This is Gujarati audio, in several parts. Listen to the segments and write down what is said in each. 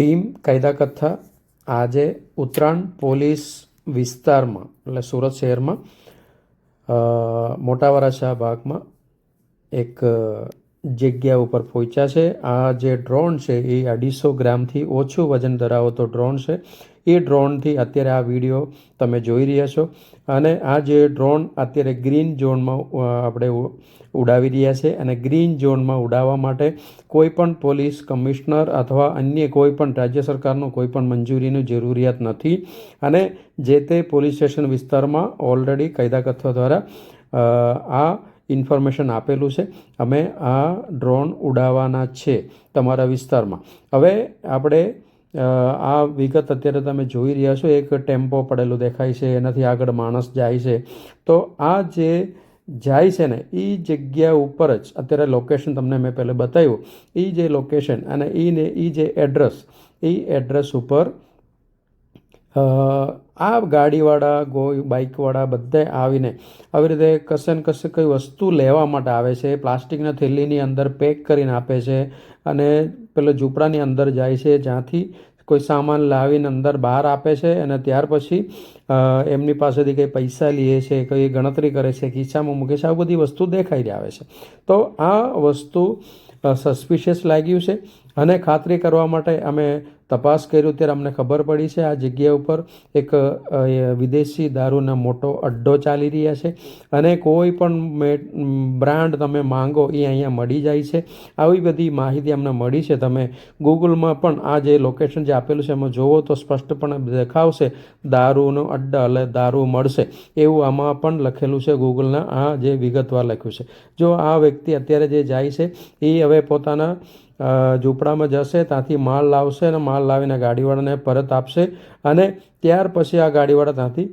ટીમ કાયદા કથા આજે ઉત્તરાયણ પોલીસ વિસ્તારમાં, એટલે સુરત શહેરમાં મોટા વરાછા ભાગમાં એક જગ્યા ઉપર પહોંચ્યા છે. આ જે ડ્રોન છે એ અઢીસો ગ્રામથી ઓછું વજન ધરાવતો ડ્રોન છે. એ ડ્રોનથી અત્યારે આ વીડિયો તમે જોઈ રહ્યા છો. અને આ જે ડ્રોન અત્યારે ગ્રીન ઝોનમાં આપણે ઉડાવી રહ્યા છે અને ગ્રીન ઝોનમાં ઉડાવવા માટે કોઈપણ પોલીસ કમિશનર અથવા અન્ય કોઈપણ રાજ્ય સરકારનું કોઈપણ મંજૂરીની જરૂરિયાત નથી. અને જે તે પોલીસ સ્ટેશન વિસ્તારમાં ઓલરેડી કાયદાકથ્થો દ્વારા આ ઇન્ફોર્મેશન આપેલું છે. અમે આ ડ્રોન ઉડાવવાના છે તમારા વિસ્તારમાં. હવે આપણે આ વિગત અત્યારે તમે જોઈ રહ્યા છો, એક ટેમ્પો પડેલું દેખાય છે, એનાથી આગળ માણસ જાય છે. તો આ જે જાય છે ને એ જગ્યા ઉપર જ, અત્યારે લોકેશન તમને મેં પહેલાં બતાવ્યું એ જે લોકેશન અને એને એ જે એડ્રેસ એ એડ્રેસ ઉપર આ ગાડીવાળા કોઈ બાઇકવાળા બધે આવીને આવી રીતે કશે ને કશે કઈ વસ્તુ લેવા માટે આવે છે. પ્લાસ્ટિકના થેલીની અંદર પેક કરીને આપે છે અને પેલો ઝૂંપડાની અંદર જાય છે, જ્યાંથી કોઈ સામાન લાવીને અંદર બહાર આપે છે અને ત્યાર પછી એમની પાસેથી કંઈ પૈસા લે છે, કંઈ ગણતરી કરે છે, ખિસ્સામાં મૂકે છે, આ બધી વસ્તુ દેખાઈ આવે છે. તો આ વસ્તુ સસ્પિશિયસ લાગ્યું છે અને ખાતરી કરવા માટે અમે તપાસ કર્યું ત્યારે અમને ખબર પડી છે આ જગ્યા ઉપર એક વિદેશી દારૂના મોટો અડ્ડો ચાલી રહ્યા છે અને કોઈ પણ બ્રાન્ડ તમે માંગો એ અહીંયા મળી જાય છે. આવી બધી માહિતી અમને મળી છે. તમે ગૂગલમાં પણ આ જે લોકેશન જે આપેલું છે એમાં જોવો તો સ્પષ્ટપણે દેખાવશે દારૂનો અડ્ડા એટલે દારૂ મળશે એવું આમાં પણ લખેલું છે ગૂગલના આ જે વિગતવાર લખ્યું છે. જો આ વ્યક્તિ અત્યારે જે જાય છે એ હવે પોતાના ઝૂંપડામાં જશે, ત્યાંથી માલ લાવશે અને માલ લાવીને ગાડીવાળાને પરત આપશે અને ત્યાર પછી આ ગાડીવાળા ત્યાંથી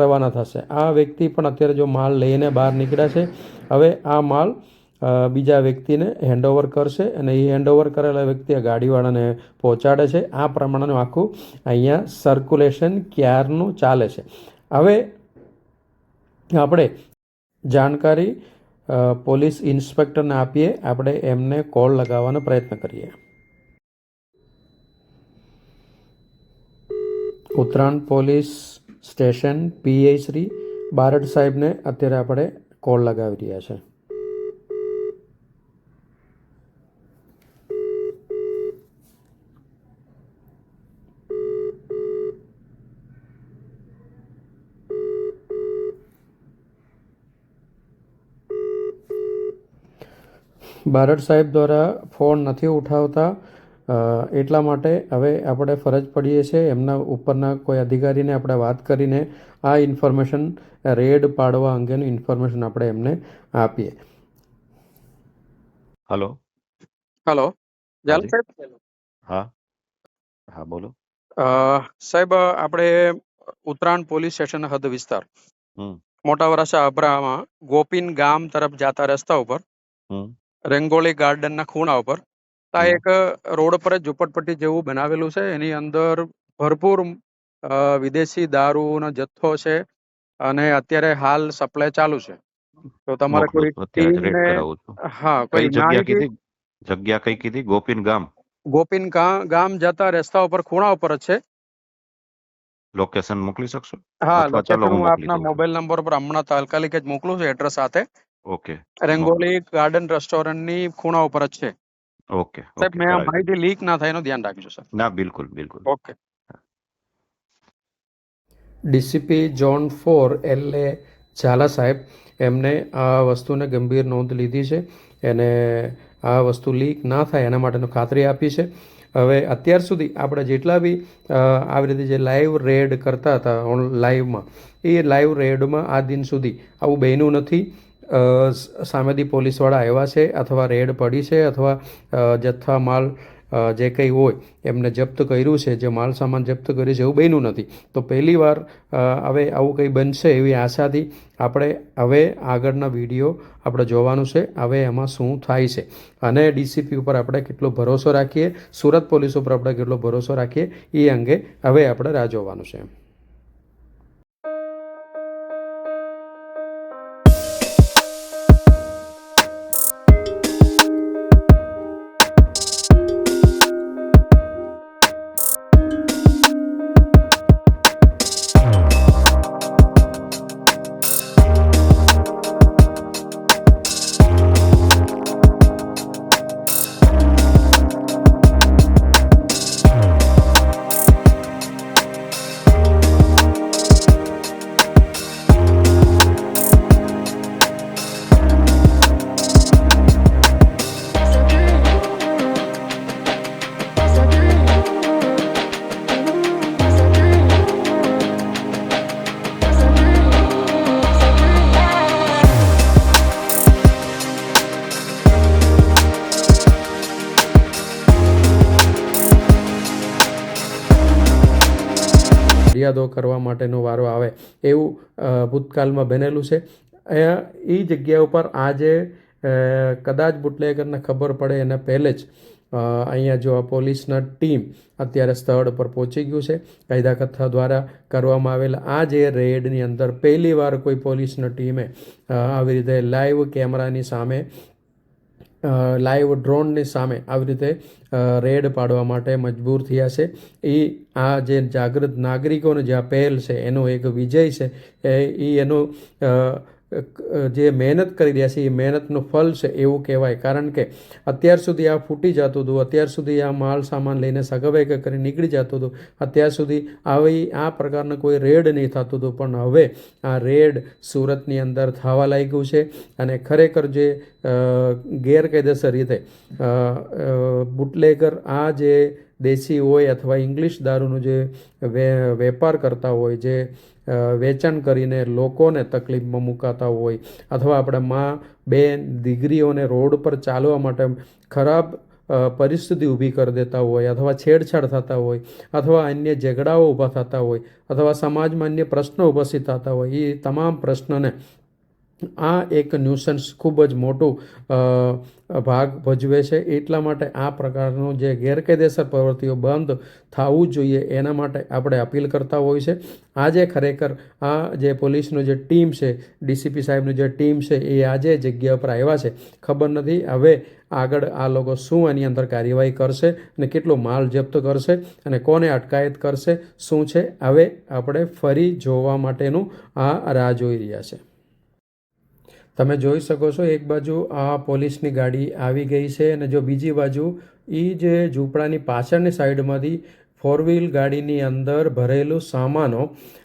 રવાના થશે. આ વ્યક્તિ પણ અત્યારે જો માલ લઈને બહાર નીકળ્યા છે, હવે આ માલ બીજા વ્યક્તિને હેન્ડઓવર કરશે અને એ હેન્ડઓવર કરેલા વ્યક્તિ આ ગાડીવાળાને પહોંચાડે છે. આ પ્રમાણેનું આખું અહીંયા સર્ક્યુલેશન ક્યારનું ચાલે છે. હવે આપણે જાણકારી પોલીસ ઇન્સ્પેક્ટરને આપીએ. આપણે એમને કોલ લગાવવાનો પ્રયત્ન કરીએ. Uttarayan police station PI Shri Barad સાહેબને અત્યારે આપણે કોલ લગાવી રહ્યા છે. બારડ સાહેબ દ્વારા ફોન નથી ઉઠાવતા. એટલા માટે હવે આપણે ફરજ પડીએ છીએ એમના ઉપરના કોઈ અધિકારીને આપણે વાત કરીને આ ઇન્ફોર્મેશન રેડ પાડવા અંગેનું ઇન્ફોર્મેશન આપણે એમને આપીએ. હલો. હલો. જાલ સાહેબ? હા. હા બોલો. અ, સાહેબ આપણે ઉત્તરાયણ પોલીસ સ્ટેશન હદ વિસ્તાર. મોટા વરાસા અબ્રામાં ગોપીન ગામ તરફ જાતા રસ્તા ઉપર હમ. ગાર્ડન ગાર્ડનના ખૂણા ઉપર આ એક રોડ પર જ ઝુંપડપટ્ટી જેવું બનાવેલું છે. એની અંદર ભરપૂર વિદેશી દારૂનો જથ્થો છે અને અત્યારે હાલ સપ્લાય ચાલુ છે. તો તમારે કોઈ ટીમને હા કોઈ જગ્યા કીધી? જગ્યા કઈ કીધી? ગોપીન ગામ? ગોપીન ગામ જતા રસ્તા ઉપર ખૂણા ઉપર જ છે. લોકેશન મોકલી શકશો? હા લોકેશન હું હું આપના મોબાઈલ નંબર પર હમણાં તાત્કાલિક જ મોકલું છું એડ્રેસ સાથે. ઓકે રેંગોલી ગાર્ડન રેસ્ટોરન્ટની ખૂણા ઉપર જ છે. ઓકે સાહેબ મેં આ માહિતી લીક ના થાય એનું ધ્યાન રાખજો સર. ના બિલકુલ બિલકુલ. Okay DCP zone four L A Jhala સાહેબ એમને આ વસ્તુને ગંભીર નોંધ લીધી છે. એને આ વસ્તુ લીક ના થાય એના માટેનું ખાતરી આપી છે. હવે અત્યાર સુધી આપણે જેટલા બી આવી રીતે જે લાઈવ રેડ કરતા હતા ઓન લાઈવમાં એ લાઈવ રેડમાં આ દિન સુધી આવું બન્યું નથી. સામેથી પોલીસવાળા આવ્યા છે અથવા રેડ પડી છે અથવા જથ્થા માલ જે કંઈ હોય એમને જપ્ત કર્યું છે, જે માલ સામાન જપ્ત કર્યું છે એવું બન્યું નથી. તો પહેલી વાર હવે આવું કંઈ બનશે એવી આશાથી આપણે હવે આગળના વીડિયો આપણે જોવાનું છે, હવે એમાં શું થાય છે. અને ડીસીપી ઉપર આપણે કેટલો ભરોસો રાખીએ, સુરત પોલીસ ઉપર આપણે કેટલો ભરોસો રાખીએ, એ અંગે હવે આપણે રાહ જોવાનું છે. ફરિયાદો કરવા માટેનો વારો આવે એવું ભૂતકાળમાં બનેલું છે. એ જગ્યા ઉપર આજે કદાચ બુટલેગરને ખબર પડે એના પહેલે જ અહીંયા જો આ પોલીસના ટીમ અત્યારે સ્થળ પર પહોંચી ગયું છે. કાયદા કથા દ્વારા કરવામાં આવેલા આ જે રેડની અંદર પહેલીવાર કોઈ પોલીસની ટીમે આવી રીતે લાઈવ કેમેરાની સામે લાઈવ ડ્રોનની સામે આવી રીતે રેડ પાડવા માટે મજબૂર થયા છે. એ આ જે જાગૃત નાગરિકોને જે આ પહેલ છે, એનો એક વિજય છે, એ એનું જે મહેનત કરી રહ્યા છે, એ મહેનતનું ફળ છે એવું કહેવાય. કારણ કે અત્યાર સુધી આ ફૂટી જતું હતું, અત્યાર સુધી આ માલ સામાન લઈને સગવેગ કરી નીકળી જતું હતું, અત્યાર સુધી આવી આ પ્રકારનું કોઈ રેડ નહીં થતું હતું. પણ હવે આ રેડ સુરતની અંદર થવા લાગ્યું છે અને ખરેખર જે ગેરકાયદેસર રીતે બુટલેગર આ જે દેશી હોય અથવા ઇંગ્લિશ દારૂનું જે વે, વેપાર કરતા હોય, જે વેચાણ કરીને લોકોને તકલીફમાં મુકાતા હોય અથવા આપણા મા, બેન, દીકરીઓને રોડ પર ચાલવા માટે ખરાબ પરિસ્થિતિ ઊભી કરી દેતા હોય અથવા છેડછાડ થતા હોય અથવા અન્ય ઝઘડાઓ ઊભા થતા હોય અથવા સમાજમાં અન્ય પ્રશ્નો ઉપસ્થિત થતા હોય એ તમામ પ્રશ્નને આ એક ન્યુસન્સ ખૂબ જ મોટું ભાગ ભજવે છે. એટલા માટે આ પ્રકારનું જે ગેરકાયદેસર પ્રવૃત્તિઓ બંધ થવું જોઈએ, એના માટે આપણે અપીલ કરતા હોય છે. આજે ખરેખર આ જે પોલીસનું જે ટીમ છે, ડીસીપી સાહેબની જે ટીમ છે, એ આજે જગ્યા પર આવ્યા છે. ખબર નથી હવે આગળ આ લોકો શું આની અંદર કાર્યવાહી કરશે અને કેટલો માલ જપ્ત કરશે અને કોને અટકાયત કરશે, શું છે? હવે આપણે ફરી જોવા માટેનું આ રાહ જોઈ રહ્યા છે. તમે જોઈ શકો છો, એક બાજુ આ પોલીસની ગાડી આવી ગઈ છે અને જો બીજી બાજુ એ જે ઝૂંપડાની પાછળની સાઈડમાંથી ફોર વ્હીલ ગાડીની અંદર ભરેલું સામાનો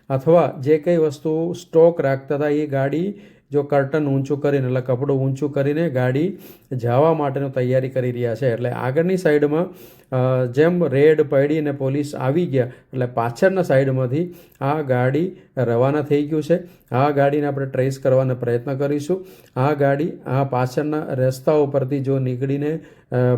અથવા જે કંઈ વસ્તુ સ્ટોક રાખતા હતા એ ગાડી જો કર્ટન ઊંચું કરીને, એટલે કપડું ઊંચું કરીને ગાડી જવા માટેની તૈયારી કરી રહ્યા છે. એટલે આગળની સાઈડમાં જેમ રેડ પડી અને પોલીસ આવી ગયા, એટલે પાછળના સાઈડમાંથી આ ગાડી રવાના થઈ ગયું છે. આ ગાડીને આપણે ટ્રેસ કરવાનો પ્રયત્ન કરીશું. આ ગાડી આ પાછળના રસ્તા ઉપરથી જો નીકળીને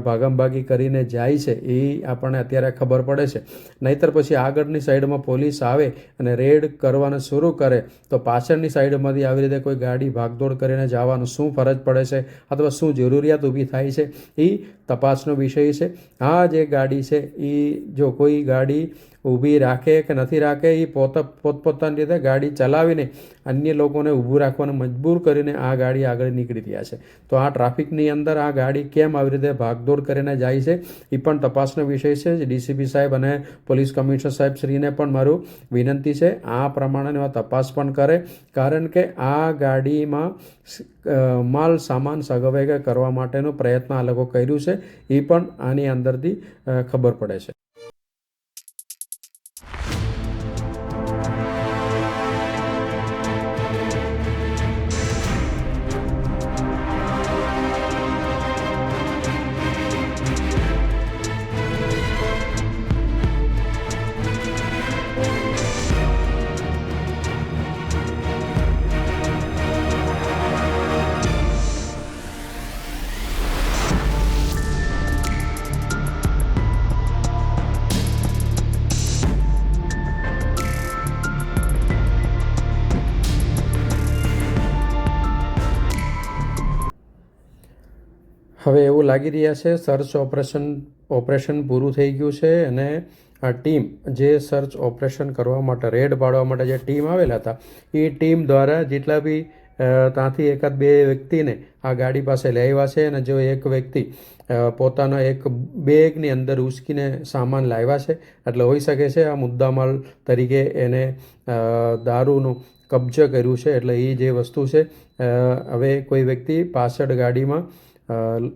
ભાગમભાગી કરીને જાય છે, એ આપણને અત્યારે ખબર પડે છે. નહીતર પછી આગળની સાઈડમાં પોલીસ આવે અને રેડ કરવાનું શરૂ કરે, તો પાછળની સાઈડમાંથી આવી રીતે કોઈ ગાડી ભાગદોડ કરીને જવાનું શું ફરજ પડે છે, અથવા શું જરૂરિયાત ઊભી થાય છે એ તપાસનો વિષય છે. આ જે ગાડી છે એ જો કોઈ ગાડી ઊભી રાખે કે નથી રાખે એ પોત, પોતપોતાની રીતે ગાડી ચલાવીને અન્ય લોકોને ઊભું રાખવાને મજબૂર કરીને આ ગાડી આગળ નીકળી રહ્યા છે. તો આ ટ્રાફિકની અંદર આ ગાડી કેમ આવી રીતે ભાગદોડ કરીને જાય છે એ પણ તપાસનો વિષય છે. ડીસીપી સાહેબ અને પોલીસ કમિશનર સાહેબ શ્રીને પણ મારું વિનંતી છે, આ પ્રમાણેની તપાસ પણ કરે. કારણ કે આ ગાડીમાં માલ સામાન સગવેગ કરવા માટેનો પ્રયત્ન આ લોકો કર્યું છે એ પણ આની અંદરથી ખબર પડે છે. હવે એવું લાગી રહ્યા છે સર્ચ ઓપરેશન ઓપરેશન પૂરું થઈ ગયું છે અને આ ટીમ જે સર્ચ ઓપરેશન કરવા માટે રેડ પાડવા માટે જે ટીમ આવેલા હતા, એ ટીમ દ્વારા જેટલા બી ત્યાંથી એકાદ બે વ્યક્તિને આ ગાડી પાસે લઈ આવ્યા છે અને જો એક વ્યક્તિ પોતાનો એક બેગની અંદર ઉચકીને સામાન લાવ્યા છે, એટલે હોઈ શકે છે આ મુદ્દામાલ તરીકે એને દારૂનું કબજો કર્યું છે, એટલે એ જે વસ્તુ છે હવે કોઈ વ્યક્તિ પાછળ ગાડીમાં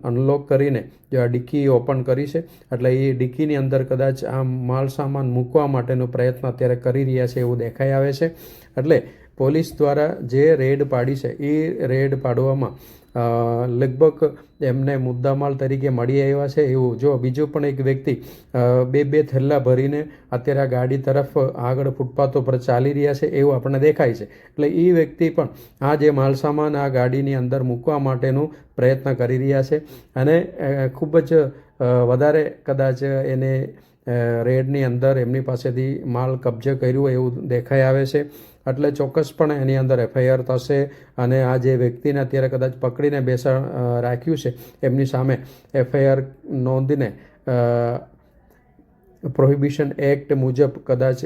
અનલોક કરીને જો આ ડિક્કી ઓપન કરી છે. એટલે એ ડિક્કીની અંદર કદાચ આ માલ સામાન મૂકવા માટેનો પ્રયત્ન અત્યારે કરી રહ્યા છે એવું દેખાઈ આવે છે. એટલે પોલીસ દ્વારા જે રેડ પાડી છે, એ રેડ પાડવામાં લગભગ એમને મુદ્દામાલ તરીકે મળી આવ્યા છે. એવું જો બીજો પણ એક વ્યક્તિ બે બે થેલ્લા ભરીને અત્યારે આ ગાડી તરફ આગળ ફૂટપાથ ઉપર ચાલી રહ્યા છે એવું આપણને દેખાય છે. એટલે એ વ્યક્તિ પણ આ જે માલસામાન આ ગાડીની અંદર મૂકવા માટેનું પ્રયત્ન કરી રહ્યા છે અને ખૂબ જ વધારે કદાચ એને રેડની અંદર એમની પાસેથી માલ કબજે કર્યું એવું દેખાઈ આવે છે. એટલે ચોક્કસપણે એની અંદર એફઆઈઆર થશે અને આ જે વ્યક્તિને અત્યારે કદાચ પકડીને બેસા રાખ્યું છે, એમની સામે એફઆઈઆર નોંધીને પ્રોહિબિશન એક્ટ મુજબ કદાચ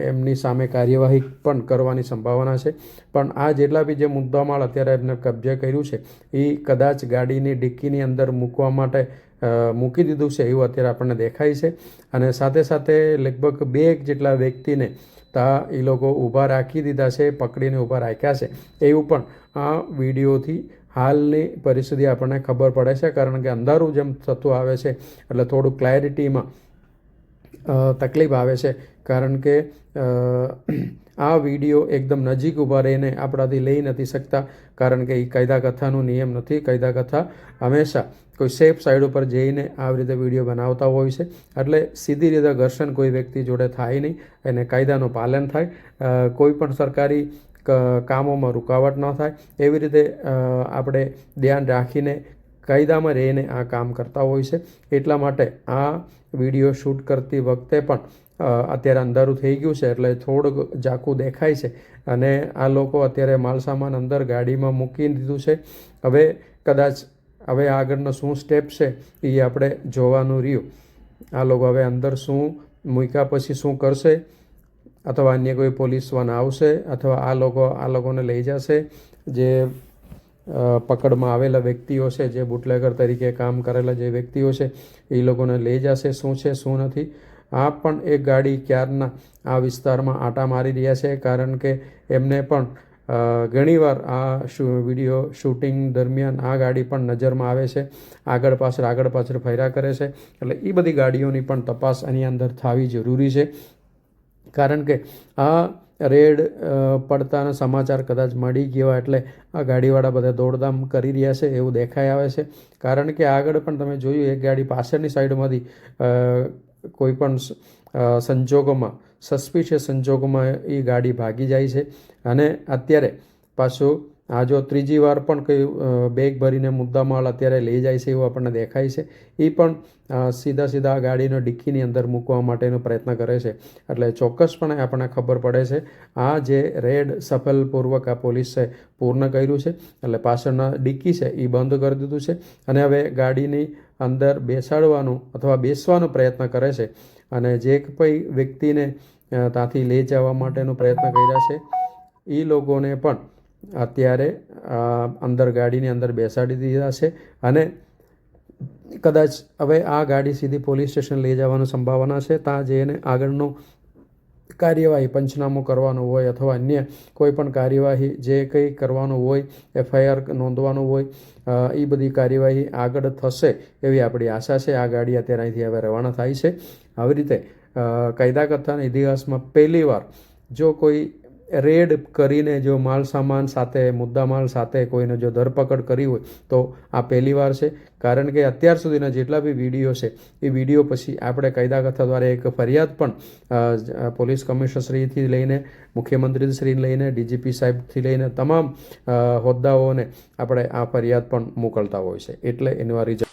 એમની સામે કાર્યવાહી પણ કરવાની સંભાવના છે. પણ આ જેટલા બી જે મુદ્દામાલ અત્યારે એમને કબજે કર્યું છે એ કદાચ ગાડીની ડિક્કીની અંદર મૂકવા માટે મૂકી દીધું છે એવું અત્યારે આપણને દેખાય છે. અને સાથે સાથે લગભગ બે એક જેટલા વ્યક્તિને તા એ લોકો ઊભા રાખી દીધા છે, પકડીને ઊભા રાખ્યા છે. એવું પણ આ વિડીયોથી હાલની પરિસ્થિતિ આપણને ખબર પડે છે, કારણ કે અંધારું જેમ થતું આવે છે, એટલે થોડું ક્લેરિટીમાં તકલીફ આવે છે. કારણ કે આ વીડિયો એકદમ નજીક ઊભા રહીને આપણાથી લઈ નથી શકતા, કારણ કે એ કાયદા કથાનો નિયમ નથી કાયદા કથા હંમેશા કોઈ સેફ સાઈડ ઉપર જઈને આવી રીતે વીડિયો બનાવતા હોય છે. એટલે સીધી રીતે ઘર્ષણ કોઈ વ્યક્તિ જોડે થાય નહીં અને કાયદાનું પાલન થાય કોઈ પણ સરકારી કામોમાં રૂકાવટ ન થાય. એવી રીતે આપણે ધ્યાન રાખીને કાયદામાં રહીને આ કામ કરતા હોય છે. એટલા માટે આ વીડિયો શૂટ કરતી વખતે પણ અત્યારે અંધારું થઈ ગયું છે એટલે થોડુંક ઝાંખું દેખાય છે. અને આ લોકો અત્યારે માલસામાન અંદર ગાડીમાં મૂકી દીધું છે. હવે કદાચ હવે આગળનો શું સ્ટેપ છે એ આપણે જોવાનું રહ્યું. આ લોકો હવે અંદર શું મૂક્યા પછી શું કરશે? અથવા અન્ય કોઈ પોલીસ વાન આવશે? અથવા આ લોકો, આ લોકોને લઈ જશે? જે પકડમાં આવેલા વ્યક્તિઓ છે, જે બુટલેગર તરીકે કામ કરેલા જે વ્યક્તિઓ છે, એ લોકોને લઈ જશે. શું છે, શું નથી? આ પણ એક ગાડી ક્યારના આ વિસ્તારમાં આટા મારી રહ્યા છે? કારણ કે એમને પણ ઘણીવાર આ વીડિયો શૂટિંગ દરમિયાન આ ગાડી પણ નજરમાં આવે છે. આગળ પાછળ આગળ પાછળ ફર્યા કરે છે. એટલે એ બધી ગાડીઓની પણ તપાસ આની અંદર થવી જરૂરી છે. કારણ કે આ રેડ પડતાના સમાચાર કદાચ મળી ગયા એટલે આ ગાડીવાળા બધા દોડધામ કરી રહ્યા છે, એવું દેખાઈ આવે છે. કારણ કે આગળ પણ તમે જોયું, એક ગાડી પાછળની સાઈડમાંથી અ, કોઈ પણ સ- સંજોગોમાં સસ્પિશિયસ સંજોગોમાં એ ગાડી ભાગી જાય છે. અને અત્યારે પાછું આ જો ત્રીજી વાર પણ કંઈ બેગ ભરીને મુદ્દામાલ અત્યારે લઈ જાય છે એવું આપણને દેખાય છે. એ પણ સીધા સીધા ગાડીનો ડિક્કીની અંદર મૂકવા માટેનો પ્રયત્ન કરે છે. એટલે ચોક્કસપણે આપણને ખબર પડે છે આ જે રેડ સફળપૂર્વક આ પોલીસે પૂર્ણ કર્યું છે એટલે પાછળના ડિક્કી છે એ બંધ કરી દીધું છે. અને હવે ગાડીની અંદર બેસાડવાનું અથવા બેસવાનો પ્રયત્ન કરે છે અને જે કોઈ વ્યક્તિને ત્યાંથી લઈ જવા માટેનો પ્રયત્ન કર્યા છે એ લોકોને પણ અત્યારે અંદર ગાડીની અંદર બેસાડી દીધા છે અને કદાચ હવે આ ગાડી સીધી પોલીસ સ્ટેશન લઈ જવાની સંભાવના છે, ત્યાં જઈને આગળનો કાર્યવાહી, પંચનામું કરવાનું હોય અથવા અન્ય કોઈ પણ કાર્યવાહી જે કંઈ કરવાનું હોય, એફઆઈઆર નોંધવાનું હોય એ બધી કાર્યવાહી આગળ થશે એવી આપણી આશા છે. આ ગાડી અત્યારે અહીંથી હવે રવાના થાય છે. આવી રીતે કાયદા કરતાના ઇતિહાસમાં પહેલીવાર જો કોઈ રેડ કરીને જો માલ સામાન સાથે, મુદ્દામાલ સાથે કોઈને જો ધરપકડ કરી હોય, તો આ પહેલીવાર છે. કારણ કે અત્યાર સુધીના જેટલા બી વીડિયો છે, એ વીડિયો પછી આપણે કાયદા કથા દ્વારા એક ફરિયાદ પણ પોલીસ કમિશનરશ્રીથી લઈને મુખ્યમંત્રીશ્રી લઈને, ડીજીપી સાહેબથી લઈને તમામ હોદ્દાઓને આપણે આ ફરિયાદ પણ મોકલતા હોય છે. એટલે એનું આ રિઝલ્ટ